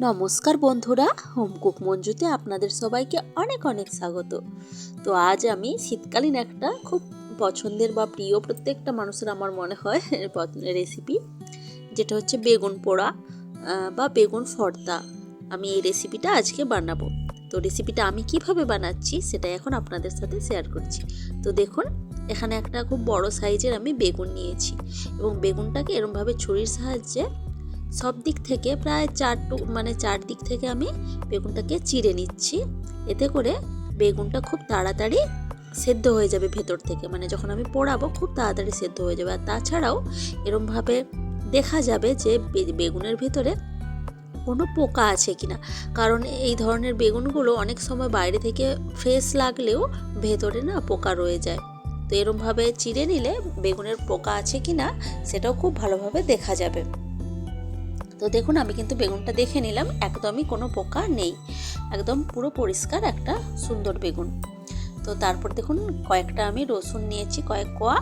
নমস্কার বন্ধুরা, home cook মঞ্জুতে আপনাদের সবাইকে অনেক অনেক স্বাগত। তো আজ আমি শীতকালীন একটা খুব পছন্দের বা প্রিয় প্রত্যেকটা মানুষের আমার মনে হয় রেসিপি যেটা হচ্ছে বেগুন পোড়া বা বেগুন ভর্তা আমি এই রেসিপিটা আজকে বানাবো। তো রেসিপিটা আমি কীভাবে বানাচ্ছি সেটা এখন আপনাদের সাথে শেয়ার করছি। তো দেখুন, এখানে একটা খুব বড় সাইজের আমি বেগুন নিয়েছি। এবং বেগুনটাকে এরমভাবে ছুরির সাহায্যে সব দিক থেকে প্রায় চার মানে চার দিক থেকে আমি বেগুনটাকে চিড়ে নিচ্ছি। এতে করে বেগুনটা খুব তাড়াতাড়ি সেদ্ধ হয়ে যাবে ভেতর থেকে। মানে যখন আমি পোড়াবো, খুব তাড়াতাড়ি সেদ্ধ হয়ে যাবে। আর তাছাড়াও এরমভাবে দেখা যাবে যে বেগুনের ভেতরে কোনো পোকা আছে কিনা। কারণ এই ধরনের বেগুনগুলো অনেক সময় বাইরে থেকে ফ্রেশ লাগলেও ভেতরে না পোকা রয়ে যায়। তো এরমভাবে চিড়ে নিলে বেগুনের পোকা আছে কি না সেটাও খুব ভালোভাবে দেখা যাবে। তো দেখুন, আমি কিন্তু বেগুনটা দেখে নিলাম, একদমই কোনো পোকা নেই। একদম পুরো পরিষ্কার একটা সুন্দর বেগুন। তো তারপর দেখুন, কয়েকটা আমি রসুন নিয়েছি, কয়েক কোয়া,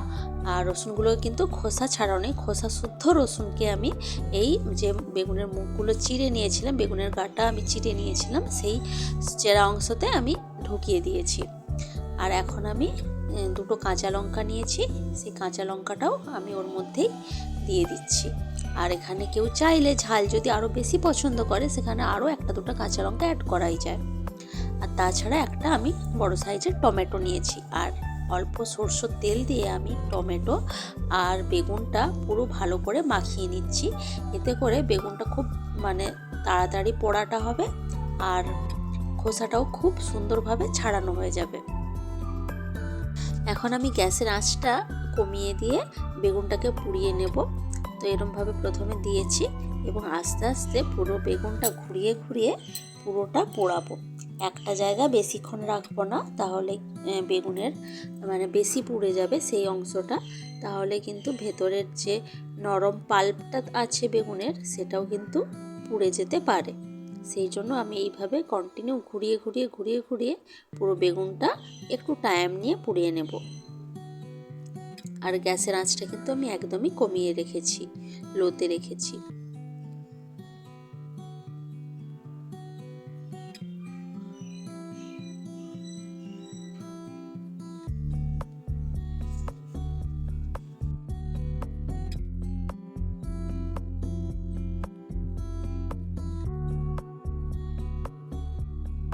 আর রসুনগুলো কিন্তু খোসা ছাড়াও নেই, খোসা শুদ্ধ রসুনকে আমি এই যে বেগুনের মুখগুলো চিড়ে নিয়েছিলাম, বেগুনের গাটা আমি চিড়ে নিয়েছিলাম, সেই চেরা অংশতে আমি ঢুকিয়ে দিয়েছি। আর এখন আমি দুটো কাঁচা লঙ্কা নিয়েছি, সেই কাঁচা লঙ্কাটাও আমি ওর মধ্যেই দিয়ে দিচ্ছি। আর এখানে কেউ চাইলে ঝাল যদি আরও বেশি পছন্দ করে, সেখানে আরও একটা দুটো কাঁচা লঙ্কা অ্যাড করাই যায়। আর তাছাড়া একটা আমি বড় সাইজের টমেটো নিয়েছি। আর অল্প সরষের তেল দিয়ে আমি টমেটো আর বেগুনটা পুরো ভালো করে মাখিয়ে নিচ্ছি। এতে করে বেগুনটা খুব মানে তাড়াতাড়ি পোড়াটা হবে আর খোসাটাও খুব সুন্দরভাবে ছাড়ানো হয়ে যাবে। এখন আমি গ্যাসের আঁচটা কমিয়ে দিয়ে বেগুনটাকে পুড়িয়ে নেব। তো এরমভাবে প্রথমে দিয়েছি এবং আস্তে আস্তে পুরো বেগুনটা ঘুরিয়ে ঘুরিয়ে পুরোটা পোড়াবো। একটা জায়গা বেশিক্ষণ রাখব না, তাহলে বেগুনের মানে বেশি পুড়ে যাবে সেই অংশটা। তাহলে কিন্তু ভেতরের যে নরম পাল্পটা আছে বেগুনের, সেটাও কিন্তু পুড়ে যেতে পারে। সেই জন্য আমি এইভাবে কন্টিনিউ ঘুরিয়ে ঘুরিয়ে ঘুরিয়ে ঘুরিয়ে পুরো বেগুনটা একটু টাইম নিয়ে পুড়িয়ে নেব। আর গ্যাসের আঁচটা কিন্তু আমি একদমই কমিয়ে রেখেছি লোতে রেখেছি।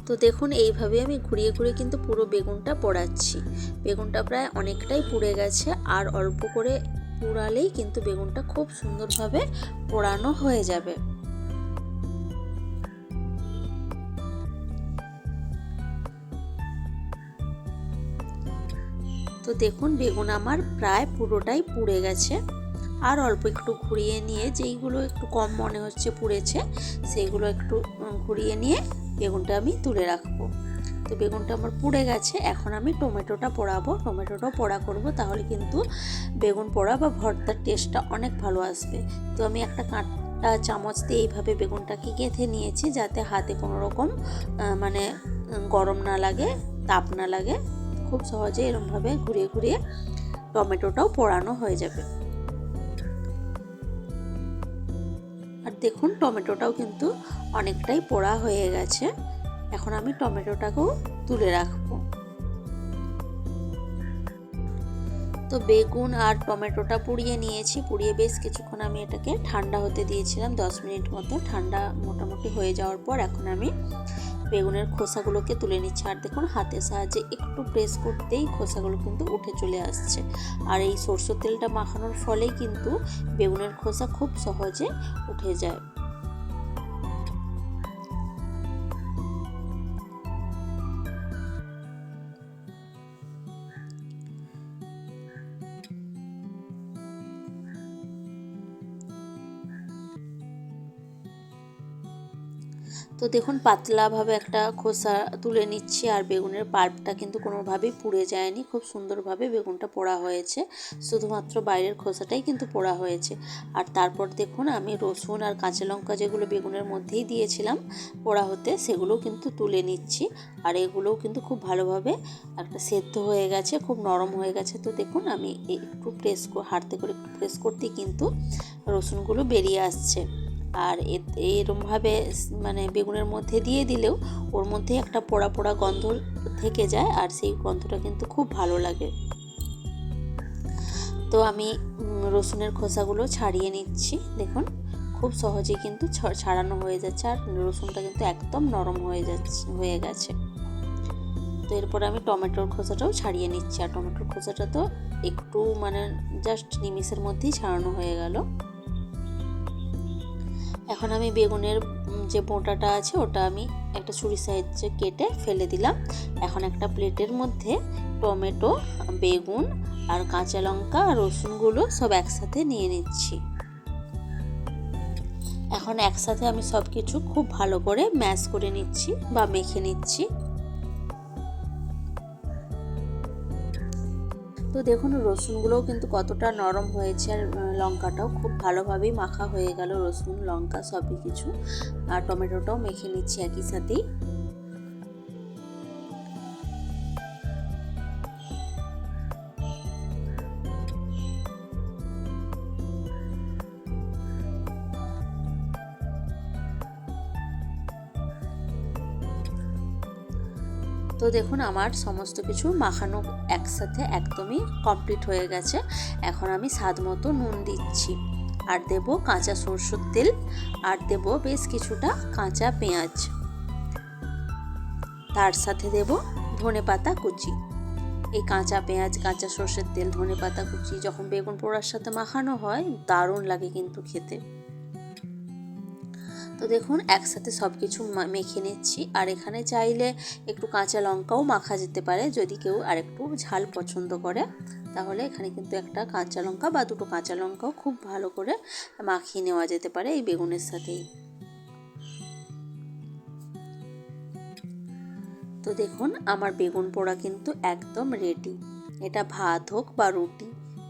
তো দেখুন, এইভাবে আমি ঘুরিয়ে ঘুরিয়ে কিন্তু পুরো বেগুনটা পোড়াচ্ছি। বেগুনটা প্রায় অনেকটাই পুড়ে গেছে, আর অল্প করে পোড়ালেই কিন্তু বেগুনটা খুব সুন্দরভাবে পোড়ানো হয়ে যাবে। তো দেখুন, বেগুন আমার প্রায় পুরোটাই পুড়ে গেছে। আর অল্প একটু ঘুরিয়ে নিয়ে, যেইগুলো একটু কম মনে হচ্ছে পুড়েছে সেইগুলো একটু ঘুরিয়ে নিয়ে বেগুনটা আমি তুলে রাখব। তো বেগুনটা আমার পুড়ে গেছে, এখন আমি টমেটোটা পোড়াবো। টমেটোটাও পোড়া করব, তাহলে কিন্তু বেগুন পোড়া বা ভর্তার টেস্টটা অনেক ভালো আসবে। তো আমি একটা কাঁটা চামচ দিয়ে এইভাবে বেগুনটাকে গেঁথে নিয়েছি, যাতে হাতে কোনো রকম মানে গরম না লাগে, তাপ না লাগে। খুব সহজে এরমভাবে ঘুরিয়ে ঘুরিয়ে টমেটোটাও পোড়ানো হয়ে যাবে। দেখুন, টমেটোটাও কিন্তু অনেকটাই পোড়া হয়ে গেছে। এখন আমি টমেটোটাকেও তুলে রাখব। তো বেগুন আর টমেটোটা পুড়িয়ে নিয়েছি। পুড়িয়ে বেশ কিছুক্ষণ আমি এটাকে ঠান্ডা হতে দিয়েছিলাম। দশ মিনিট মতো ঠান্ডা মোটামুটি হয়ে যাওয়ার পর এখন আমি বেগুনের খোসাগুলোকে তুলে নিচ্ছে। আর দেখুন, হাতের সাহায্যে একটু প্রেস করতেই খোসাগুলো কিন্তু উঠে চলে আসছে। আর এই সরষের তেলটা মাখানোর ফলেই কিন্তু বেগুনের খোসা খুব সহজে উঠে যায়। তো দেখুন, পাতলাভাবে একটা খোসা তুলে নিচ্ছি আর বেগুনের পাল্পটা কিন্তু কোনোভাবেই পুড়ে যায়নি। খুব সুন্দরভাবে বেগুনটা পোড়া হয়েছে। শুধুমাত্র বাইরের খোসাটাই কিন্তু পোড়া হয়েছে। আর তারপর দেখুন, আমি রসুন আর কাঁচা লঙ্কা যেগুলো বেগুনের মধ্যেই দিয়েছিলাম পোড়া হতে, সেগুলোও কিন্তু তুলে নিচ্ছি। আর এগুলোও কিন্তু খুব ভালোভাবে একটা সেদ্ধ হয়ে গেছে, খুব নরম হয়ে গেছে। তো দেখুন, আমি একটু প্রেস হাঁটতে করে একটু প্রেস করতেই কিন্তু রসুনগুলো বেরিয়ে আসছে। আর এরমভাবে মানে বেগুনের মধ্যে দিয়ে দিলেও ওর মধ্যে একটা পোড়া পোড়া গন্ধ থেকে যায় আর সেই গন্ধটা কিন্তু খুব ভালো লাগে। তো আমি রসুনের খোসাগুলো ছাড়িয়ে নিচ্ছি। দেখুন, খুব সহজে কিন্তু ছাড়ানো হয়ে যাচ্ছে আর রসুনটা কিন্তু একদম নরম হয়ে যাচ্ছে, হয়ে গেছে। তো এরপর আমি টমেটোর খোসাটাও ছাড়িয়ে নিচ্ছি। আর টমেটোর খোসাটা তো একটু মানে জাস্ট নিমিষের মধ্যেই ছাড়ানো হয়ে গেল। এখন আমি বেগুনের যে বোঁটাটা আছে ওটা আমি একটা ছুরি সাহায্যে কেটে ফেলে দিলাম। এখন একটা প্লেটের মধ্যে টমেটো, বেগুন আর কাঁচা লঙ্কা আর রসুনগুলো সব একসাথে নিয়ে নিচ্ছি। এখন একসাথে আমি সব কিছু খুব ভালো করে ম্যাশ করে নিচ্ছি বা মেখে নিচ্ছি। তো দেখুন, রসুনগুলোও কিন্তু কতটা নরম হয়েছে আর লঙ্কাটাও খুব ভালোভাবেই মাখা হয়ে গেল রসুন, লঙ্কা সবই কিছু। আর টমেটোটাও মেখে নিচ্ছি একই সাথেই। তো দেখুন, আমার সমস্ত কিছু মাখানো একসাথে একদমই কমপ্লিট হয়ে গেছে। এখন আমি স্বাদ মতো নুন দিচ্ছি। আর দেব কাঁচা সরষের তেল, আর দেব বেশ কিছুটা কাঁচা পেঁয়াজ। তার সাথে দেব ধনে পাতা কুচি। এই কাঁচা পেঁয়াজ, কাঁচা সর্ষের তেল, ধনে পাতা কুচি, যখন বেগুন পোড়ার সাথে মাখানো হয়, দারুণ লাগে কিন্তু খেতে। তো দেখুন, একসাথে সব কিছু মেখে নিচ্ছি। আর এখানে চাইলে একটু কাঁচা লঙ্কাও মাখা যেতে পারে, যদি কেউ আরেকটু ঝাল পছন্দ করে। তাহলে এখানে কিন্তু একটা কাঁচা লঙ্কা বা দুটো কাঁচা লঙ্কাও খুব ভালো করে মাখিয়ে নেওয়া যেতে পারে এই বেগুনের সাথেই। তো দেখুন, আমার বেগুন পোড়া কিন্তু একদম রেডি এটা ভাত হোক বা রুটি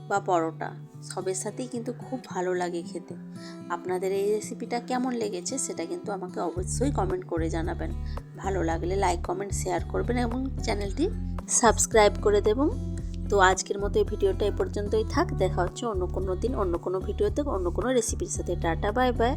বা পরোটা। সবের সাথেই কিন্তু খুব ভালো লাগে খেতে। আপনাদের এই রেসিপিটা কেমন লেগেছে সেটা কিন্তু আমাকে অবশ্যই কমেন্ট করে জানাবেন। ভালো লাগলে লাইক কমেন্ট শেয়ার করবেন এবং চ্যানেলটি সাবস্ক্রাইব করে দেবেন। তো আজকের মতো এই ভিডিওটা এ পর্যন্তই থাক। দেখা হচ্ছে অন্য কোনো দিন, অন্য কোনো ভিডিওতে, অন্য কোনো রেসিপির সাথে। Tata bye bye